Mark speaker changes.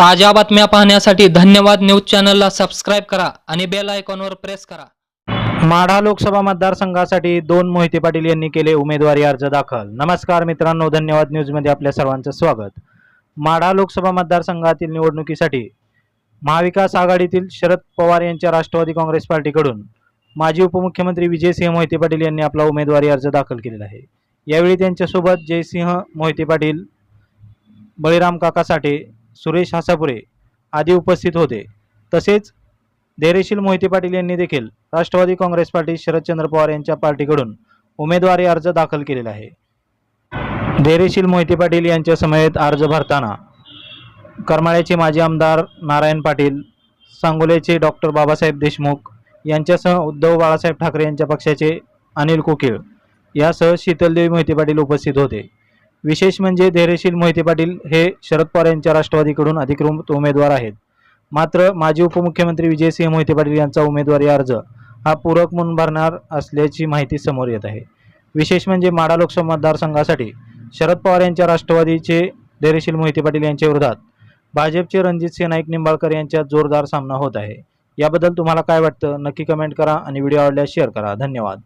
Speaker 1: ताज्या बातम्या पाहण्यासाठी धन्यवाद न्यूज चॅनलला सबस्क्राईब करा आणि बेल आयकॉनवर प्रेस करा.
Speaker 2: माढा लोकसभा मतदारसंघासाठी दोन मोहिते पाटील यांनी केले उमेदवारी अर्ज दाखल. नमस्कार मित्रांनो धन्यवाद न्यूजमध्ये आपल्या सर्वांचं स्वागत. माढा लोकसभा मतदारसंघातील निवडणुकीसाठी महाविकास आघाडीतील शरद पवार यांच्या राष्ट्रवादी काँग्रेस पार्टीकडून माजी उपमुख्यमंत्री विजयसिंह मोहिते पाटील यांनी आपला उमेदवारी अर्ज दाखल केलेला आहे. यावेळी त्यांच्यासोबत जयसिंह मोहिते पाटील बळीराम काका साठे सुरेश हासापुरे आदी उपस्थित होते. तसेच धैर्यशील मोहिते पाटील यांनी देखील राष्ट्रवादी काँग्रेस पार्टी शरदचंद्र पवार यांच्या पार्टीकडून उमेदवारी अर्ज दाखल केलेला आहे. धैर्यशील मोहिते पाटील यांच्या समेत अर्ज भरताना करमाळ्याचे माजी आमदार नारायण पाटील सांगोलेचे डॉक्टर बाबासाहेब देशमुख यांच्यासह उद्धव बाळासाहेब ठाकरे यांच्या पक्षाचे अनिल कुकीळ यासह शीतलदेवी मोहिते पाटील उपस्थित होते. विशेष म्हणजे धैर्यशील मोहिते पाटील हे शरद पवार यांच्या राष्ट्रवादीकडून अधिकृत उमेदवार आहेत. मात्र माजी उपमुख्यमंत्री विजयसिंह मोहिते पाटील यांचा उमेदवारी अर्ज हा पूरक म्हणून भरणार असल्याची माहिती समोर येत आहे. विशेष म्हणजे माडा लोकसभा मतदारसंघासाठी शरद पवार यांच्या राष्ट्रवादीचे धैर्यशील मोहिते पाटील यांच्या विरोधात भाजपचे रणजितसिंह नाईक निंबाळकर यांच्यात जोरदार सामना होत आहे. याबद्दल तुम्हाला काय वाटतं? नक्की कमेंट करा आणि व्हिडिओ आवडल्यास शेअर करा. धन्यवाद.